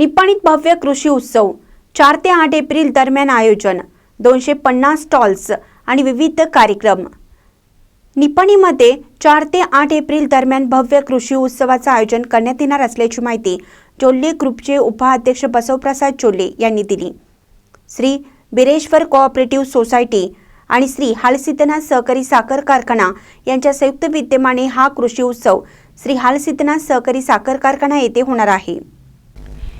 निपाणीत भव्य कृषी उत्सव. चार ते आठ एप्रिल दरम्यान आयोजन. दोनशे पन्नास स्टॉल्स आणि विविध कार्यक्रम. निपाणीमध्ये चार ते आठ एप्रिल दरम्यान भव्य कृषी उत्सवाचं आयोजन करण्यात येणार असल्याची माहिती चोल्ले ग्रुपचे उपाध्यक्ष बसवप्रसाद चोल्ले यांनी दिली. श्री बिरेश्वर कोऑपरेटिव्ह सोसायटी आणि श्री हालसिद्धनाथ सहकारी साखर कारखाना यांच्या संयुक्त विद्यमाने हा कृषी उत्सव श्री हालसिद्धनाथ सहकारी साखर कारखाना येथे होणार आहे.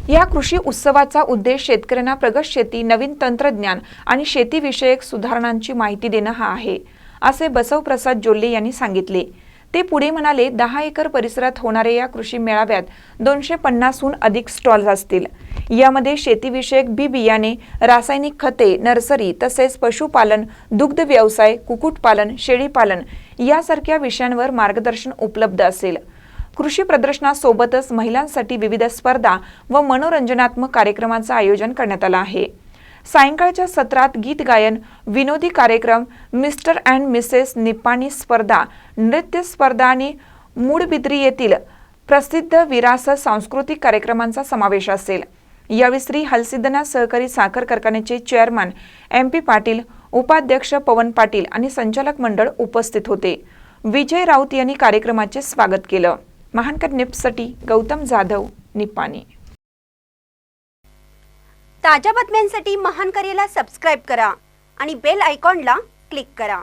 या कृषी उत्सवाचा उद्देश शेतकऱ्यांना प्रगत शेती नवीन तंत्रज्ञान आणि शेतीविषयक सुधारणांची माहिती देणं हा आहे असे बसवप्रसाद जोल्ले यांनी सांगितले. ते पुढे म्हणाले दहा एकर परिसरात होणाऱ्या या कृषी मेळाव्यात दोनशे पन्नासहून अधिक स्टॉल्स असतील. यामध्ये शेतीविषयक बी बियाणे रासायनिक खते नर्सरी तसेच पशुपालन दुग्ध व्यवसाय कुक्कुटपालन शेळीपालन यासारख्या विषयांवर मार्गदर्शन उपलब्ध असेल. कृषी प्रदर्शनासोबतच महिलांसाठी विविध स्पर्धा व मनोरंजनात्मक कार्यक्रमांचं आयोजन करण्यात आलं आहे. सायंकाळच्या सत्रात गीत गायन विनोदी कार्यक्रम मिस्टर अँड मिसेस निपाणी स्पर्धा नृत्य स्पर्धा आणि मूडबिद्री येथील प्रसिद्ध विरासत सांस्कृतिक कार्यक्रमांचा समावेश असेल. यावेळी श्री हलसिद्धना सहकारी साखर कारखान्याचे चेअरमन एम पी पाटील उपाध्यक्ष पवन पाटील आणि संचालक मंडळ उपस्थित होते. विजय राऊत यांनी कार्यक्रमाचे स्वागत केलं. महानकर निप्ससाठी गौतम जाधव निपाणी. ताज्या बातम्यांसाठी महान करेला सबस्क्राईब करा आणि बेल आयकॉनला क्लिक करा.